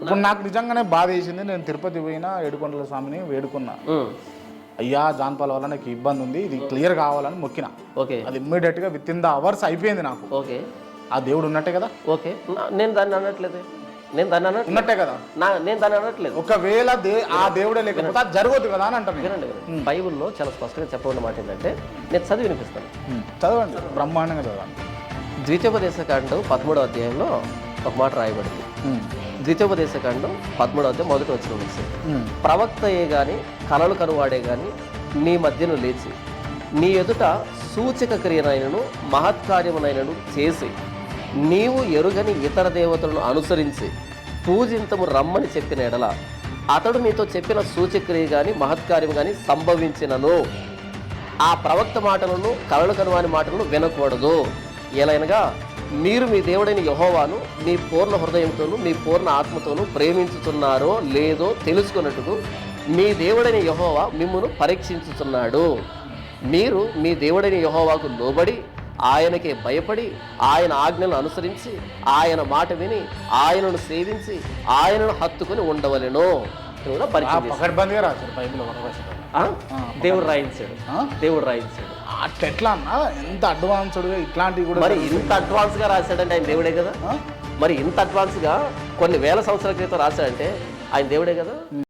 ఇప్పుడు నాకు నిజంగానే బాధ వేసింది. నేను తిరుపతి పోయినా ఏడుకొండల స్వామిని వేడుకున్నా. అయ్యా జాన్పాల వల్ల నాకు ఇబ్బంది ఉంది. ఇది క్లియర్ కావాలని మొక్కిన. ఓకే. అది ఇమ్మీడియట్గా విత్ ఇన్ ద అవర్స్ అయిపోయింది నాకు. ఓకే. ఆ దేవుడు ఉన్నట్టే కదా? ఓకే. నేను దాన్ని అనట్లేదు. నేను దాన్ని అనట్లేదు. ఉన్నట్టే కదా? నా నేను దాన్ని అనట్లేదు. ఒకవేళ దే ఆ దేవుడే లేకపోతే అది జరగదు కదా అని అంటాను. వినండి వినండి. బైబిల్లో చాలా స్పష్టంగా చెప్పబడిన మాట ఏంటంటే నేను చదివి వినిపిస్తాను. చదవండి. బ్రహ్మాండంగా చదవండి. ద్వితీయోపదేశ కాండం పదమూడవ అధ్యాయంలో ఒక మాట రాయబడింది. ఉమ్, ద్వితీయోపదేశ కాండం పదమూడవ అధ్యాయం మొదటి వచ్చిన ఉమ్, ప్రవక్తయే గాని కలలు కనువాడే గాని నీ మధ్యను లేచి నీ ఎదుట సూచక క్రియనైనను మహత్కార్యమునైనను చేసి నీవు ఎరుగని ఇతర దేవతలను అనుసరించి పూజింతము రమ్మని చెప్పిన ఎడల అతడు నీతో చెప్పిన సూచక్రియ గాని మహత్కార్యం గాని సంభవించినను. ఆ ప్రవక్త మాటలను కలలు కనువాని మాటలను వినకూడదు. ఎలైనగా మీరు మీ దేవుడైన యహోవాను మీ పూర్ణ హృదయంతోనూ మీ పూర్ణ ఆత్మతోనూ ప్రేమించుతున్నారో లేదో తెలుసుకున్నట్టుకు మీ దేవుడైన యహోవా మిమ్మను పరీక్షించుతున్నాడు మీరు మీ దేవుడైన యహోవాకు లోబడి ఆయనకే భయపడి ఆయన ఆజ్ఞలను అనుసరించి ఆయన మాట విని ఆయనను సేవించి ఆయనను హత్తుకుని ఉండవలెను. ఇది రాశారు బైబిల్ దేవుడు రాయించాడు? దేవుడు రాయించాడు. అట్లా ఎట్లా అన్నా? ఎంత అడ్వాన్స్డ్గా ఇట్లాంటివి కూడా మరి ఇంత అడ్వాన్స్గా రాశాడంటే ఆయన దేవుడే కదా? మరి ఇంత అడ్వాన్స్గా కొన్ని వేల సంవత్సరాల క్రితం రాశాడంటే ఆయన దేవుడే కదా?